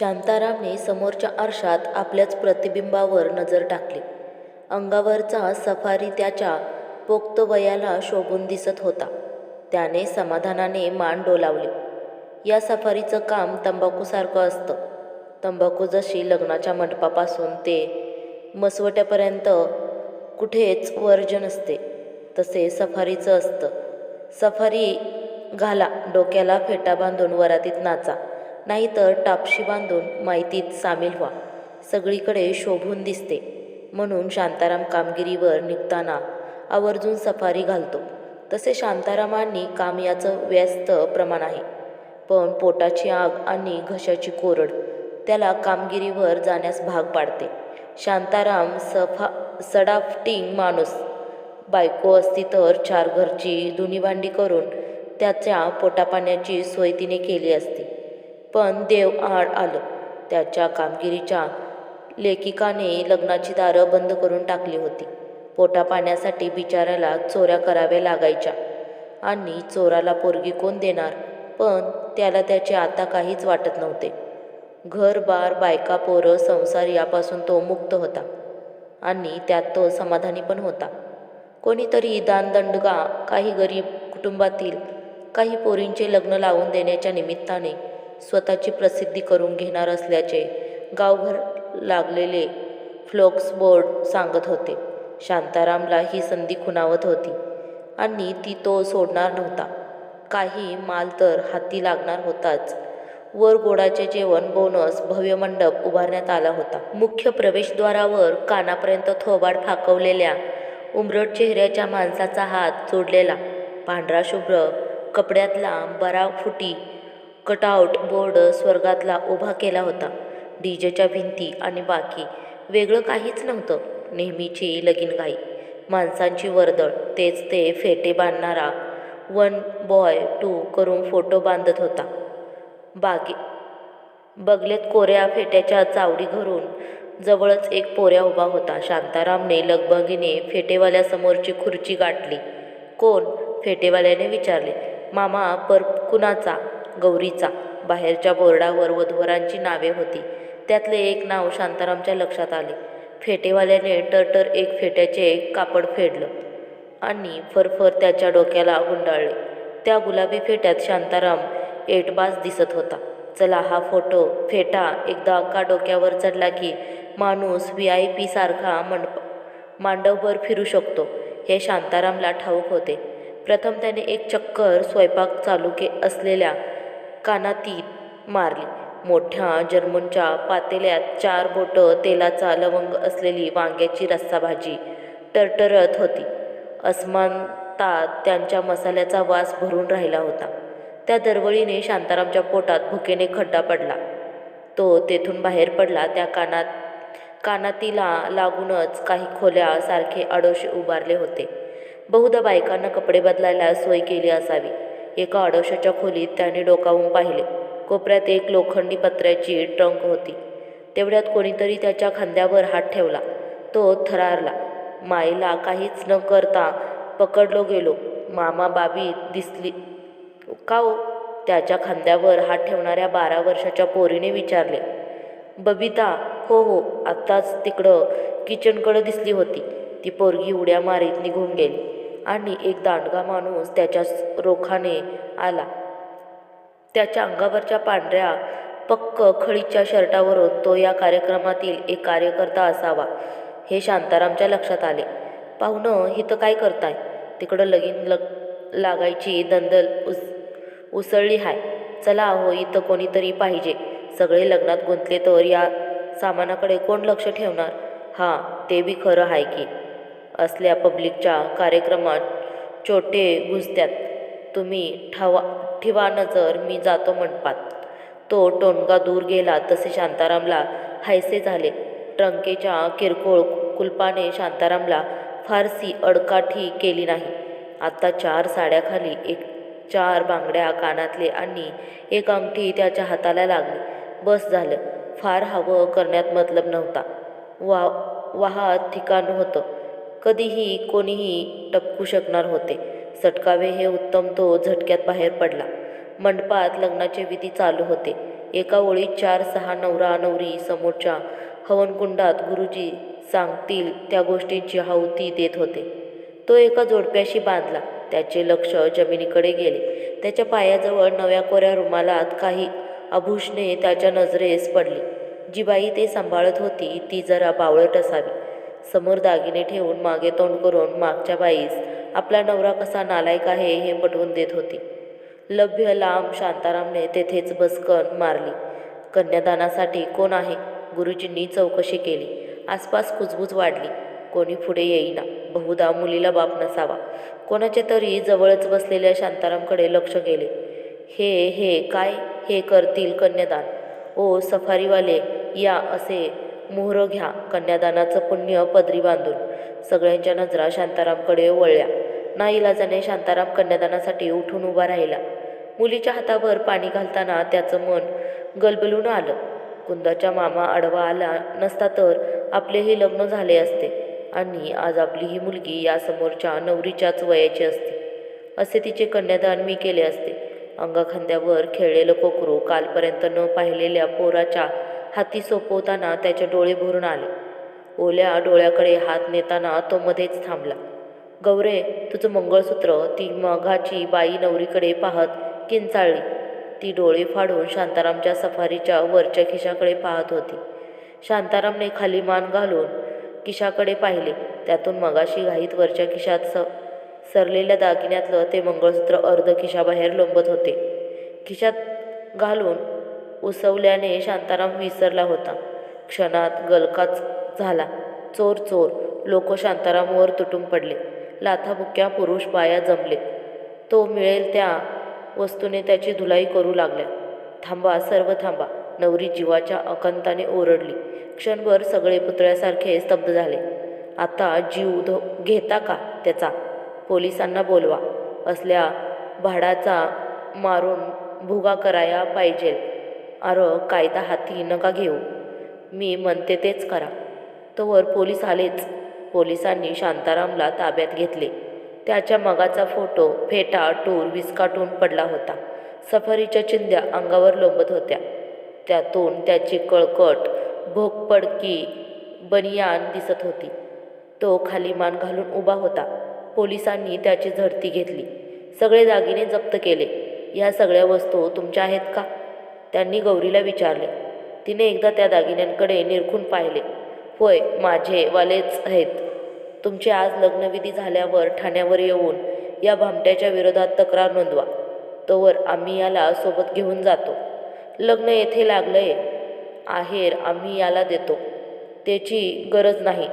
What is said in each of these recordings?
शांतारामने समोरच्या आरशात आपल्याच प्रतिबिंबावर नजर टाकली. अंगावरचा सफारी त्याच्या पोक्त वयाला शोभून दिसत होता. त्याने समाधानाने मान डोलावली. या सफारीचं काम तंबाखूसारखं असतं. तंबाखू जशी लग्नाच्या मंडपापासून ते मसवट्यापर्यंत कुठेच वर्ज नसते तसे सफारीचं असतं. सफारी घाला डोक्याला फेटा बांधून वरातीत नाचा. नाहीतर टापशी बांधून माहितीत सामील व्हा. सगळीकडे शोभून दिसते. म्हणून शांताराम कामगिरीवर निघताना आवर्जून सफारी घालतो. तसे शांतारामांनी काम याचं व्यस्त प्रमाण आहे. पण पोटाची आग आणि घशाची कोरड त्याला कामगिरीवर जाण्यास भाग पाडते. शांताराम सफा सडाफटिंग माणूस. बायको असती तर चार घरची धुणीभांडी करून त्याच्या पोटापाण्याची सोय तिने केली असती. पण देव आड आलं. त्याच्या कामगिरीच्या लेखिकाने लग्नाची दारं बंद करून टाकली होती. पोटापाण्यासाठी बिचाऱ्याला चोऱ्या कराव्या लागायच्या. आणि चोराला पोरगी कोण देणार? पण त्याला त्याचे आता काहीच वाटत नव्हते. घरबार बायका पोरं संसार यापासून तो मुक्त होता. आणि त्यात तो समाधानी पण होता. कोणीतरी दानदंडगा काही गरीब कुटुंबातील काही पोरींचे लग्न लावून देण्याच्या निमित्ताने स्वतःची प्रसिद्धी करून घेणार असल्याचे गावभर लागलेले फ्लोक्स बोर्ड सांगत होते. शांतारामला ही संधी खुणावत होती आणि ती तो सोडणार नव्हता. काही माल तर हाती लागणार होताच. वर गोडाचे जेवण बोनस भव्य मंडप उभारण्यात आला होता. मुख्य प्रवेशद्वारावर कानापर्यंत थोबाड फाकवलेल्या उमरट चेहऱ्याच्या माणसाचा हात जोडलेला. पांढरा शुभ्र कपड्यातला बरा फुटी कटआउट बोर्ड स्वर्गातला उभा केला होता. डीजेच्या भिंती आणि बाकी वेगळं काहीच नव्हतं. नेहमीची लगीनघाई माणसांची वर्दळ तेच ते फेटे बांधणारा वन बॉय टू करून फोटो बांधत होता. बागे बगलेत कोऱ्या फेट्याच्या चावडी घरून जवळच एक पोऱ्या उभा होता. शांतारामने लगबगीने फेटेवाल्यासमोरची खुर्ची गाठली. कोण? फेटेवाल्याने विचारले. मामा पर कुणाचा? गौरीचा. बाहेरच्या बोर्डावर वधूवरांची नावे होती. त्यातले एक नाव शांतारामच्या लक्षात आले. फेटेवाल्याने टरटर एक फेट्याचे कापड फेडलं आणि फरफर त्याच्या डोक्याला गुंडाळले. त्या गुलाबी फेट्यात शांताराम एटबाज दिसत होता. चला हा फोटो फेटा एकदा का डोक्यावर चढला की माणूस व्ही आय पी सारखा मंडप मांडवभर फिरू शकतो हे शांतारामला ठाऊक होते. प्रथम त्याने एक चक्कर स्वयंपाक चालू के असलेल्या कानातीत मारली. मोठ्या जर्मनच्या पातेल्यात चार बोटं तेलाचा लवंग असलेली वांग्याची रस्सा भाजी टरटरत होती. अस्मानतात त्यांच्या मसाल्याचा वास भरून राहिला होता. त्या दरवळीने शांतारामच्या पोटात भुकेने खड्डा पडला. तो तेथून बाहेर पडला. त्या कानात कानातीला लागूनच काही खोल्या सारखे आडोशे उभारले होते. बहुधा बायकांना कपडे बदलायला सोय केली असावी. एका आडोशाच्या खोलीत त्याने डोकावून पाहिले. कोपऱ्यात एक लोखंडी पत्र्याची ट्रंक होती. तेवढ्यात कोणीतरी त्याच्या खांद्यावर हात ठेवला. तो थरारला माईला काहीच न करता पकडलो गेलो. मामा बाबी दिसली. का हो? त्याच्या खांद्यावर हात ठेवणाऱ्या बारा वर्षाच्या पोरीने विचारले. बबिता हो हो आत्ताच तिकडं किचनकडं दिसली होती. ती पोरगी उड्या मारीत निघून गेली. आणि एक दांडगा माणूस त्याच्या रोखाने आला. त्याच्या अंगावरच्या पांढऱ्या पक्क खळीच्या शर्टावरून तो या कार्यक्रमातील एक कार्यकर्ता असावा हे शांतारामच्या लक्षात आले. पाहुणं हिथं काय करताय? तिकडं लगीन लग लागायची दंदल उस उसळली हाय. चला अहो इथं कोणीतरी पाहिजे. सगळे लग्नात गुंतले तर या सामानाकडे कोण लक्ष ठेवणार? हां ते बी खरं आहे की. असल्या पब्लिकच्या कार्यक्रमात छोटे घुसत्यात. तुम्ही ठवा ठिवा नजर मी जातो म्हणपात तो टोनगा दूर गेला तसे शांतारामला हायसे झाले. ट्रंकेच्या किरकोळ कुलपाने शांतारामला फारसी अडकाठी केली नाही. आता चार साड्याखाली एक चार बांगड्या कानातले आणि एक अंगठी त्याच्या हाताला लागली. बस झालं. फार हवं करण्यात मतलब नव्हता. वा वाहत ठिकाण होतं. कधीही कोणीही टपकू शकणार होते. सटकावे हे उत्तम तो झटक्यात बाहेर पडला. मंडपात लग्नाचे विधी चालू होते. एका ओळीत चार सहा नवरा नवरी समोरच्या हवनकुंडात गुरुजी सांगतील त्या गोष्टींची हाऊती देत होते. तो एका जोडप्याशी बांधला. त्याचे लक्ष जमिनीकडे गेले. त्याच्या पायाजवळ नव्या कोऱ्या रुमालात काही आभूषणे त्याच्या नजरेस पडली. जी बाई ते सांभाळत होती ती जरा बावळट असावी. समोर दागिने ठेवून मागे तोंड करून मागच्या बाईस आपला नवरा कसा नालायक आहे हे पटवून देत होती. लभ्य लांब शांतारामने तेथेच बसकन मारली. कन्यादानासाठी कोण आहे? गुरुजींनी चौकशी केली. आसपास कुजबूज वाढली. कोणी पुढे येईना. बहुधा मुलीला बाप नसावा. कोणाच्या तरी जवळच बसलेल्या शांतारामकडे लक्ष गेले. हे हे काय हे करतील कन्यादान? ओ सफारीवाले या असे मोहर घ्या. कन्यादानाचं पुण्य पदरी बांधून. सगळ्यांच्या नजरा शांतारामकडे वळल्या. नाईलाजाने शांताराम कन्यादानासाठी उठून उभा राहिला. मुलीच्या हातावर पाणी घालताना त्याचं मन गलबलून आलं. कुंदाच्या मामा आडवा आला नसता तर आपलेही लग्न झाले असते. आणि आज आपली ही मुलगी या समोरच्या नवरीच्याच वयाची असते. असे तिचे कन्यादान मी केले असते. अंगाखांद्यावर खेळलेलं कोकरू कालपर्यंत न पाहिलेल्या पोराच्या हाती सोपवताना त्याचे डोळे भरून आले. ओल्या डोळ्याकडे हात नेताना तो मध्येच थांबला. गौरे तुझं मंगळसूत्र ती मघाची बाई नवरीकडे पाहत किंचाळली. ती डोळे फाडून शांतारामच्या सफारीच्या वरच्या खिशाकडे पाहत होती. शांतारामने खाली मान घालून खिशाकडे पाहिले. त्यातून मगाशी घाईत वरच्या खिशात स सरलेल्या दागिन्यातलं ते मंगळसूत्र अर्ध खिशाबाहेर लोंबत होते. खिशात घालून उसवल्याने शांताराम विसरला होता. क्षणात गलकाच झाला. चोर चोर. लोक शांतारामवर तुटून पडले. लाथाबुक्या पुरुष बाया जमले. तो मिळेल त्या वस्तूने त्याची धुलाई करू लागल्या थांबा सर्व थांबा. नवरी जीवाच्या अकंताने ओरडली. क्षणभर सगळे पुतळ्यासारखे स्तब्ध झाले. आता जीव धो घेता का त्याचा? पोलिसांना बोलवा. असल्या भाडाचा मारून भुगा कराया पाहिजे अर कायदा हाती नका घेऊ. मी म्हणते तेच करा. तोवर पोलीस आलेच. पोलिसांनी शांतारामला ताब्यात घेतले. त्याच्या मगाचा फोटो फेटा टूर विस्काटून पडला होता. सफारीच्या चिंध्या अंगावर लोंबत होत्या. त्यातून त्याची कळकट भोकपडकी बनियान दिसत होती. तो खाली मान घालून उभा होता. पोलिसांनी त्याची झडती घेतली. सगळे दागिने जप्त केले. या सगळ्या वस्तू तुमच्या आहेत का? त्यांनी गौरीला विचारले. तिने एकदा त्या दागिन्यांकडे निरखून पाहिले. होय माझे वालेच आहेत. तुमचे आज लग्नविधी झाल्यावर ठाण्यावर येऊन या भामट्याच्या विरोधात तक्रार नोंदवा. तोवर आम्ही याला सोबत घेऊन जातो. लग्न येथे लागलंय. आहेर आम्ही याला देतो. त्याची गरज नाही.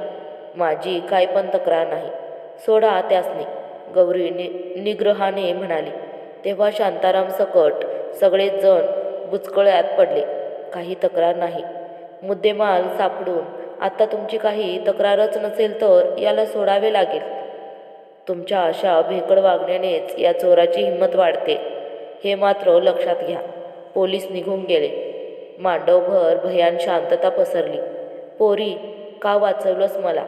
माझी काय पण तक्रार नाही. सोडा त्यासनी गौरी नि निग्रहाने म्हणाली. तेव्हा शांताराम सकट सगळेच जण बुचकळ्यात पडले. काही तक्रार नाही. मुद्देमाल सापडून आता तुमची काही तक्रारच नसेल तर याला सोडावे लागेल. तुमच्या अशा भेकड वागण्यानेच या चोराची हिंमत वाढते. हे मात्र लक्षात घ्या. पोलीस निघून गेले. मांडवभर भयान शांतता पसरली. पोरी का वाचवलंस मला?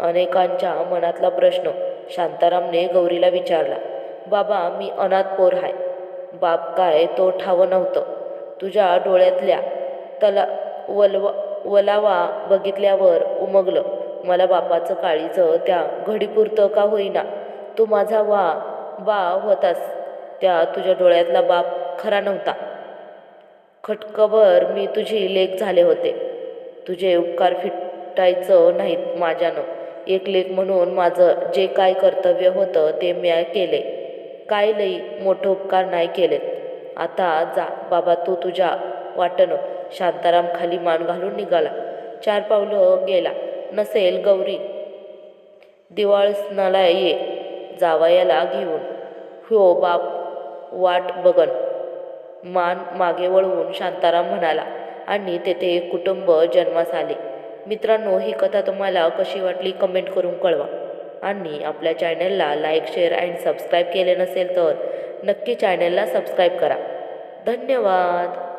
अनेकांच्या मनातला प्रश्न शांतारामने गौरीला विचारला. बाबा मी अनाथ पोर आहे बाप काय तो ठावं नव्हतं. तुझ्या डोळ्यातल्या तला वलवा वलावा बघितल्यावर उमगलं. मला बापाचं काळीचं त्या घडीपुरतं का होईना? तू माझा वा बा होतास. त्या तुझ्या डोळ्यातला बाप खरा नव्हता. खटकभर मी तुझी लेख झाले होते. तुझे उपकार फिटायचं नाहीत माझ्यानं. एक लेख म्हणून माझं जे काय कर्तव्य होतं ते मी केले. काय लई मोठं उपकार नाही केलेत. आता जा बाबा तू तुझ्या वाटनं शांताराम खाली मान घालून निघाला. चार पावलं गेला. नसेल गौरी दिवाळ स्नाला ये जावयाला घेऊन. हो बाप वाट बघन. मान मागे वळवून शांताराम म्हणाला आणि तेथे एक कुटुंब जन्मास आले. मित्रांनो ही कथा तुम्हाला कशी वाटली कमेंट करून कळवा. आणि आपल्या चॅनलला लाईक शेअर अँड सबस्क्राईब केले नसेल तर नक्की चॅनलला सबस्क्राईब करा. धन्यवाद.